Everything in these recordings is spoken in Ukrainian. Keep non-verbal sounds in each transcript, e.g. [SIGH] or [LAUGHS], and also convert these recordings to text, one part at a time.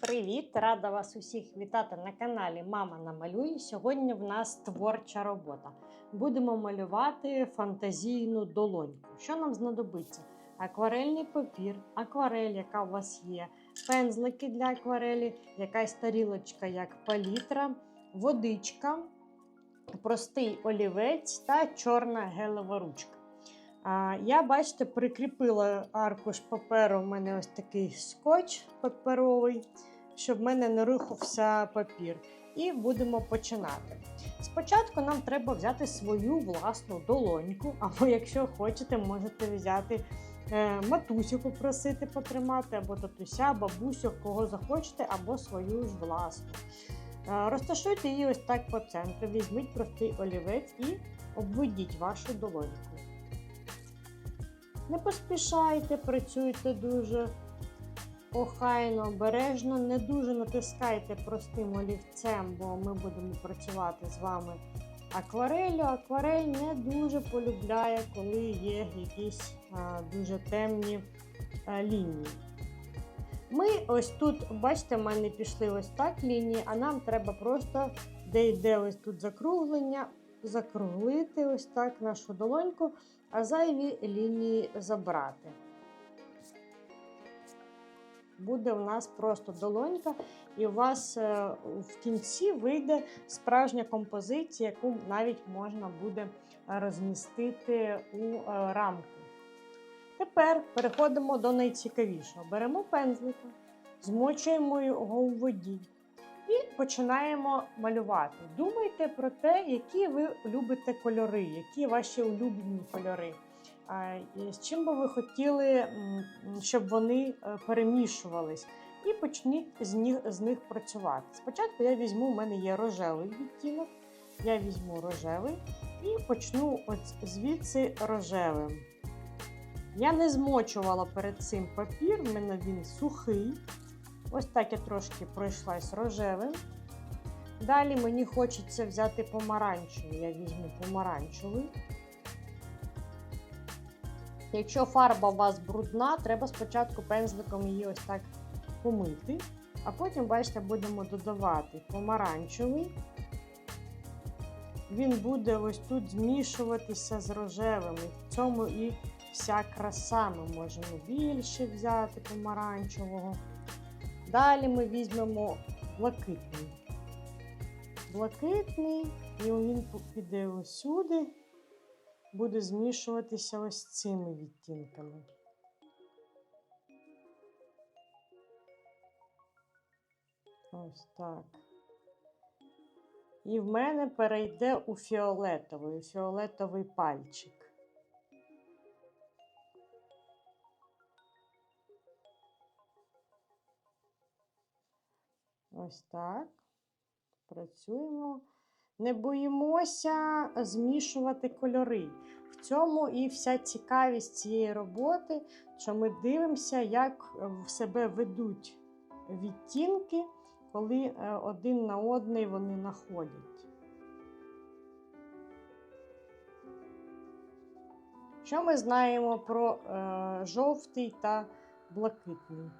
привіт! Рада вас усіх вітати на каналі Мама намалює. Сьогодні в нас творча робота. Будемо малювати фантазійну долоньку. Що нам знадобиться? Акварельний папір, акварель, яка у вас є, пензлики для акварелі, якась тарілочка як палітра, водичка, простий олівець та чорна гелева ручка. Я, бачите, прикріпила аркуш паперу. У мене ось такий скотч паперовий, щоб в мене не рухався папір. І будемо починати. Спочатку нам треба взяти свою власну долоньку, [LAUGHS] або якщо хочете, можете взяти е, матусю, попросити потримати, або татуся, бабусю, кого захочете, або свою ж власну. Е, Розташуйте її ось так по центру, візьміть простий олівець і обведіть вашу долоньку. Не поспішайте, працюйте дуже охайно, обережно, не дуже натискайте простим олівцем, бо ми будемо працювати з вами акварелью. Акварель не дуже полюбляє, коли є якісь а, дуже темні а, лінії. Ми ось тут, бачите, в мене пішли ось так лінії, а нам треба просто, де йде ось тут закруглення, закруглити ось так нашу долоньку, а зайві лінії забрати. Буде у нас просто долонька, і у вас е, в кінці вийде справжня композиція, яку навіть можна буде розмістити у е, рамку. Тепер переходимо до найцікавішого. Беремо пензлика, змочуємо його у воді і починаємо малювати. Думайте про те, які ви любите кольори, які ваші улюблені кольори. З чим би ви хотіли, щоб вони е, перемішувались. І почніть з них, з них працювати. Спочатку я візьму, у мене є рожевий відтінок. Я візьму рожевий і почну ось звідси рожевим. Я не змочувала перед цим папір, в мене він сухий. Ось так я трошки пройшлась рожевим. Далі мені хочеться взяти помаранчевий. Я візьму помаранчевий. Якщо фарба у вас брудна, треба спочатку пензликом її ось так помити, а потім, бачите, будемо додавати помаранчевий. Він буде ось тут змішуватися з рожевим. В цьому і вся краса. Ми можемо більше взяти помаранчевого. Далі ми візьмемо блакитний. Блакитний, і він піде ось сюди, буде змішуватися ось цими відтінками. Ось так. І в мене перейде у фіолетовий, фіолетовий пальчик. Ось так. Працюємо. Не боїмося змішувати кольори. В цьому і вся цікавість цієї роботи, що ми дивимося, як в себе ведуть відтінки, коли е, один на одний вони находять. Що ми знаємо про е, жовтий та блакитний?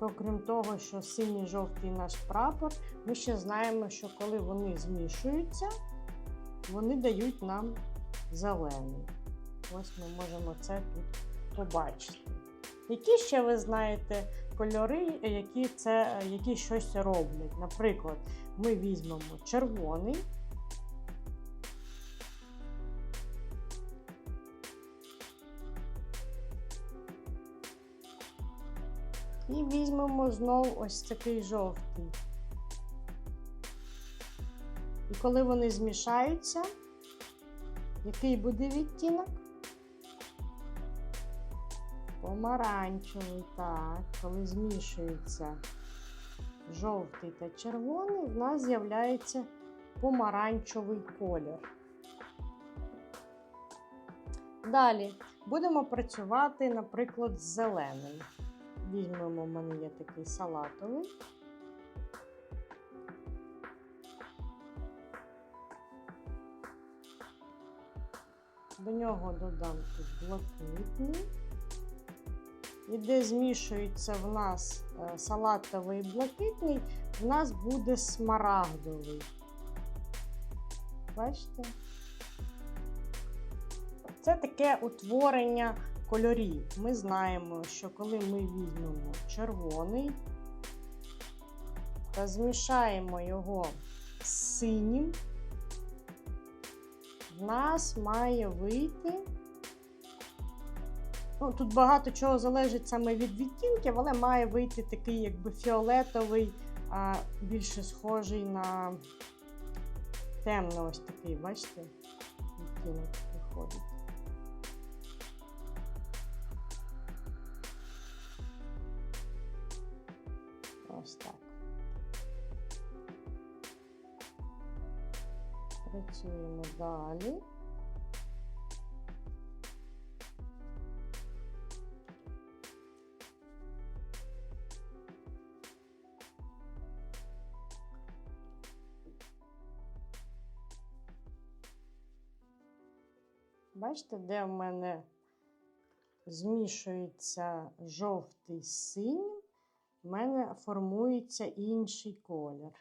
Окрім того, що синій жовтий наш прапор, ми ще знаємо, що коли вони змішуються, вони дають нам зелений. Ось ми можемо це тут побачити. Які ще ви знаєте кольори, які, це, які щось роблять? Наприклад, ми візьмемо червоний. І візьмемо знову ось такий жовтий. І коли вони змішаються, який буде відтінок? Помаранчевий, так, коли змішується жовтий та червоний, в нас з'являється помаранчевий колір. Далі будемо працювати, наприклад, з зеленим. Візьмемо, в мене є такий салатовий. До нього додам тут блакитний. і де змішується в нас е, салатовий і блакитний, в нас буде смарагдовий. Бачите? Це таке утворення кольорів. Ми знаємо, що коли ми візьмемо червоний та змішаємо його з синім, в нас має вийти. Ну, Тут багато чого залежить саме від відтінків, але має вийти такий, якби фіолетовий, а більше схожий на темно ось такий, бачите? Відтінок виходить. Ось так. Працюємо далі. Бачите, де в мене змішується жовтий з синім, в мене формується інший колір.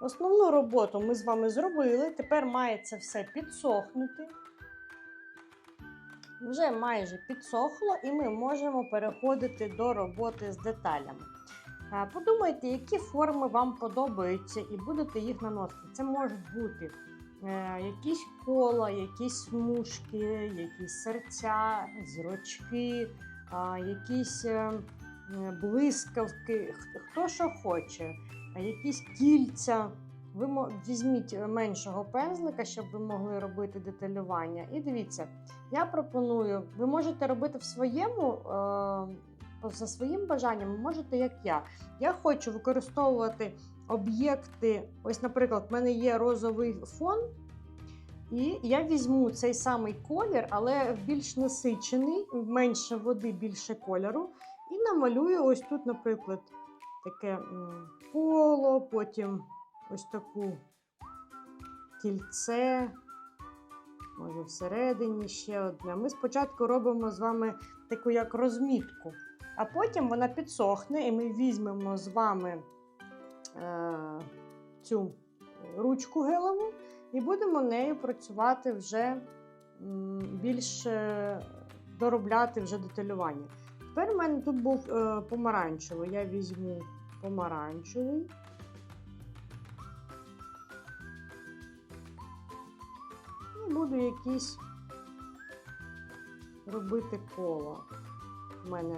Основну роботу ми з вами зробили. Тепер має це все підсохнути. Вже майже підсохло, і ми можемо переходити до роботи з деталями. А, Подумайте, які форми вам подобаються, і будете їх наносити. Це можуть бути е, якісь кола, якісь смужки, якісь серця, зрочки, якісь е, е, блискавки, хто що хоче, якісь кільця. Ви візьміть меншого пензлика, щоб ви могли робити деталювання. І дивіться, я пропоную, ви можете робити в своєму, е, за своїм бажанням, можете як я. Я хочу використовувати об'єкти. Ось, наприклад, в мене є розовий фон, і я візьму цей самий колір, але більш насичений, менше води, більше кольору. І намалюю ось тут, наприклад, таке коло, потім ось таку кільце. Може, всередині ще одне. Ми спочатку робимо з вами таку як розмітку, а потім вона підсохне, і ми візьмемо з вами е, цю ручку гелеву і будемо нею працювати вже більш доробляти вже деталювання. Тепер у мене тут був е, помаранчевий. Я візьму помаранчевий. І буду якісь робити коло. У мене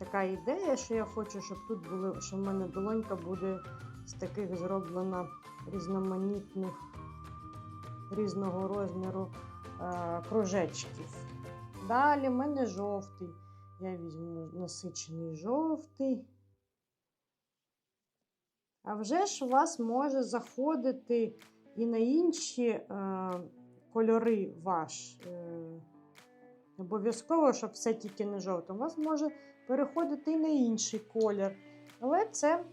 така ідея, що я хочу, щоб тут були, що в мене долонька буде з таких зроблена різноманітних, різного розміру е, кружечків. Далі в мене жовтий. Я візьму насичений жовтий. А вже ж у вас може заходити і на інші е, кольори ваш. Е, обов'язково, щоб все тільки не жовтим. У вас може переходити і на інший колір. Але це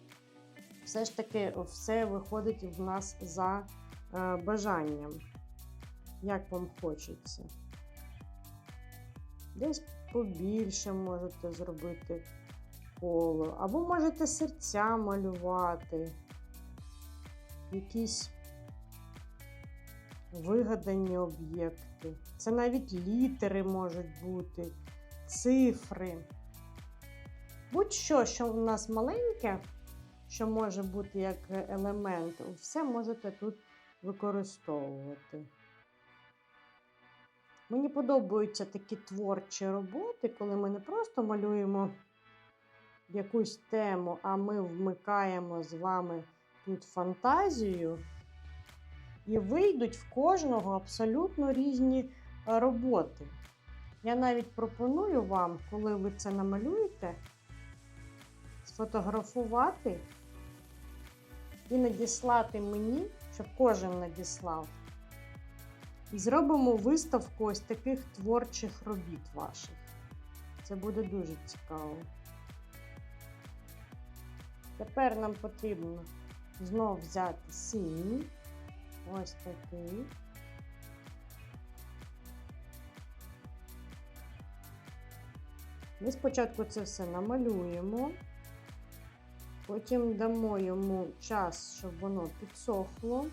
все ж таки все виходить в нас за е, бажанням. Як вам хочеться. Десь побільше можете зробити коло. Або можете серця малювати. Якісь вигадані об'єкти. Це навіть літери можуть бути, цифри. Будь-що, що у нас маленьке, що може бути як елемент, все можете тут використовувати. Мені подобаються такі творчі роботи, коли ми не просто малюємо якусь тему, а ми вмикаємо з вами тут фантазію. І вийдуть в кожного абсолютно різні роботи. Я навіть пропоную вам, коли ви це намалюєте, сфотографувати і надіслати мені, щоб кожен надіслав. І зробимо виставку ось таких творчих робіт ваших. Це буде дуже цікаво. Тепер нам потрібно знов взяти синій, ось такий. Ми спочатку це все намалюємо, потім дамо йому час, щоб воно підсохло.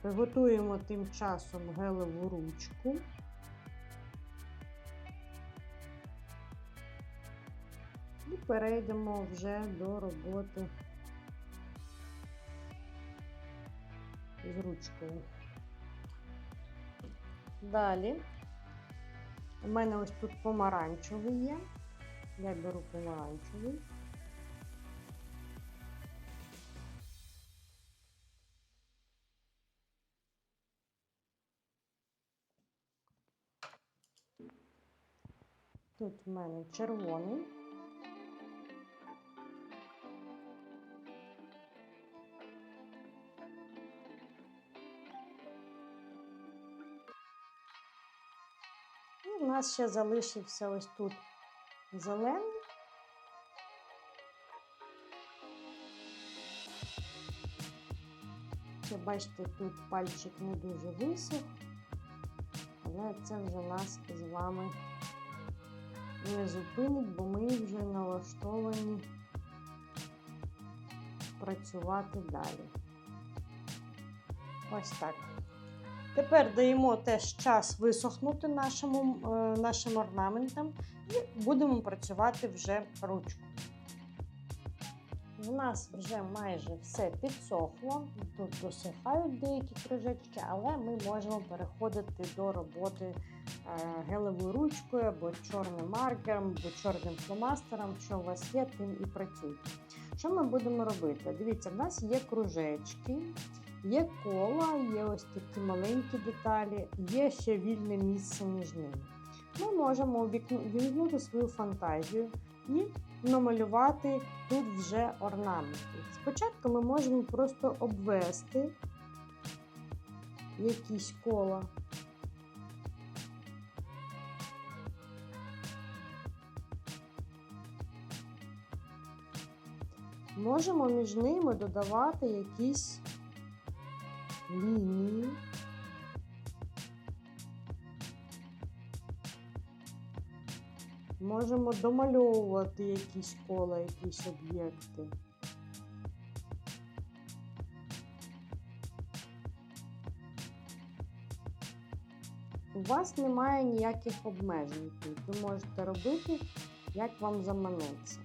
Приготуємо тим часом гелеву ручку. І перейдемо вже до роботи з ручкою. Далі у мене ось тут помаранчевий є. Я беру помаранчевий. Тут в мене червоний. І в нас ще залишився ось тут зелений. Ще бачите, тут пальчик не дуже висох, але це вже нас з вами не зупинить, бо ми вже налаштовані працювати далі. Ось так. Тепер даємо теж час висохнути нашому, е, нашим орнаментам і будемо працювати вже ручку. У нас вже майже все підсохло, тут досихають деякі кружечки, але ми можемо переходити до роботи е, гелевою ручкою або чорним маркером, або чорним фломастером. Що у вас є, тим і працюйте. Що ми будемо робити? Дивіться, в нас є кружечки. Є кола, є ось такі маленькі деталі, є ще вільне місце між ними. Ми можемо вімкнути свою фантазію і намалювати тут вже орнаменти. Спочатку ми можемо просто обвести якісь кола. Можемо між ними додавати якісь лінії. Можемо домальовувати якісь кола, якісь об'єкти. У вас немає ніяких обмежень. Ви можете робити, як вам заманеться.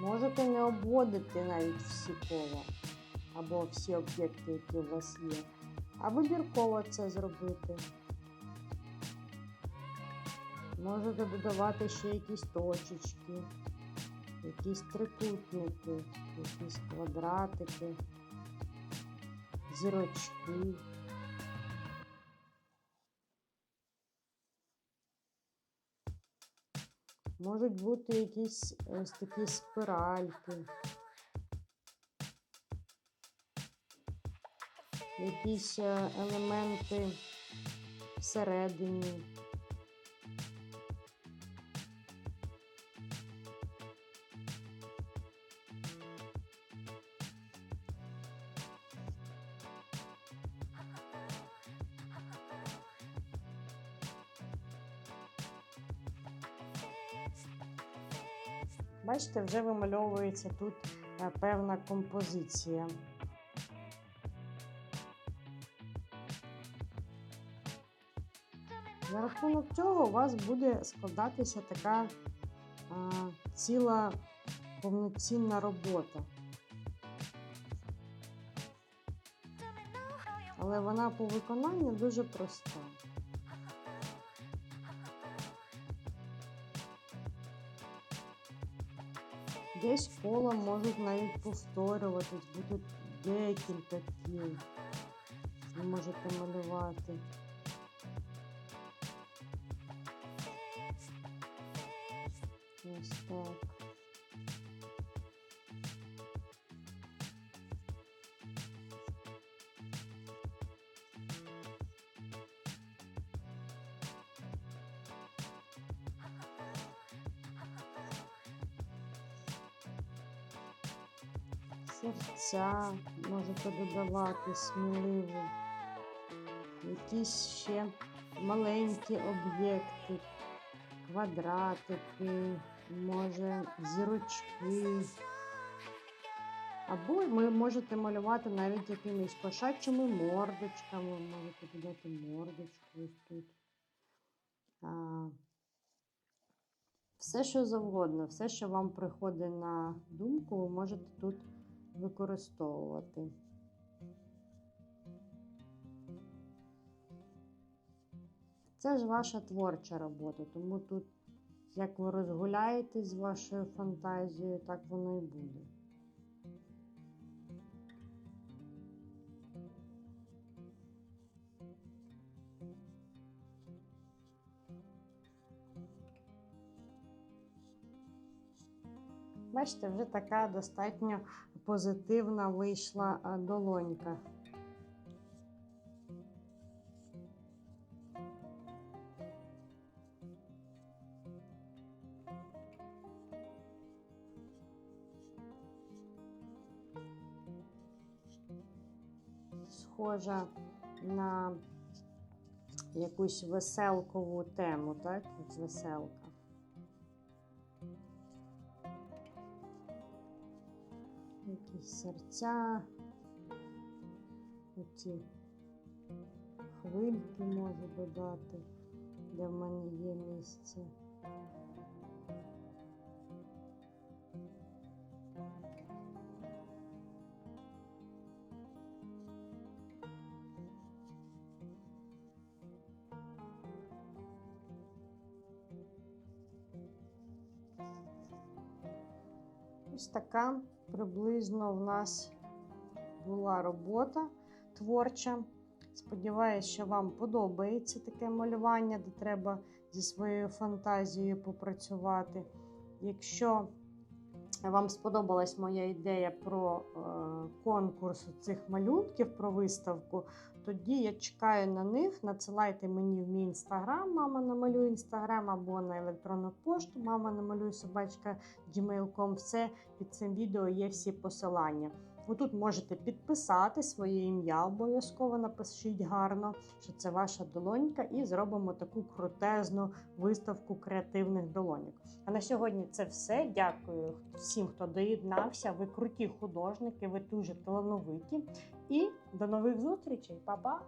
Можете не обводити навіть всі кола або всі об'єкти, які у вас є, а вибірково це зробити. Можете додавати ще якісь точечки, якісь трикутники, якісь квадратики, зірочки. Можуть бути якісь ось такі спиральки, якісь е, елементи всередині. Бачите, вже вимальовується тут е, певна композиція. За рахунок цього у вас буде складатися така а, ціла повноцінна робота. Але вона по виконанню дуже проста. Десь кола можуть навіть повторюватись, будуть декілька кіл. Ви можете малювати. Ось так. Серця можете додавати сміливо. Якісь ще маленькі об'єкти, квадратики, може зірочки. Або ви можете малювати навіть якимись кошачими мордочками. Можете додати мордочку ось тут. А, все, що завгодно, все, що вам приходить на думку, ви можете тут використовувати. Це ж ваша творча робота, тому тут, як ви розгуляєтесь з вашою фантазією, так воно і буде. Бачите, вже така достатньо позитивна вийшла долонька. Схожа на якусь веселкову тему, так? Веселка. Серця, оці хвильки можу додати, де в мене є місце. Ось така приблизно в нас була робота творча. Сподіваюсь, що вам подобається таке малювання, де треба зі своєю фантазією попрацювати. Якщо вам сподобалась моя ідея про е, конкурс цих малюнків, про виставку, тоді я чекаю на них. Надсилайте мені в мій інстаграм, мама намалює інстаграм або на електронну пошту, мама намалюй собачка gmail.com. Все під цим відео є всі посилання. Ви тут можете підписати своє ім'я, обов'язково напишіть гарно, що це ваша долонька, і зробимо таку крутезну виставку креативних долоньок. А на сьогодні це все. Дякую всім, хто доєднався. Ви круті художники, ви дуже талановиті. І до нових зустрічей, Па-па!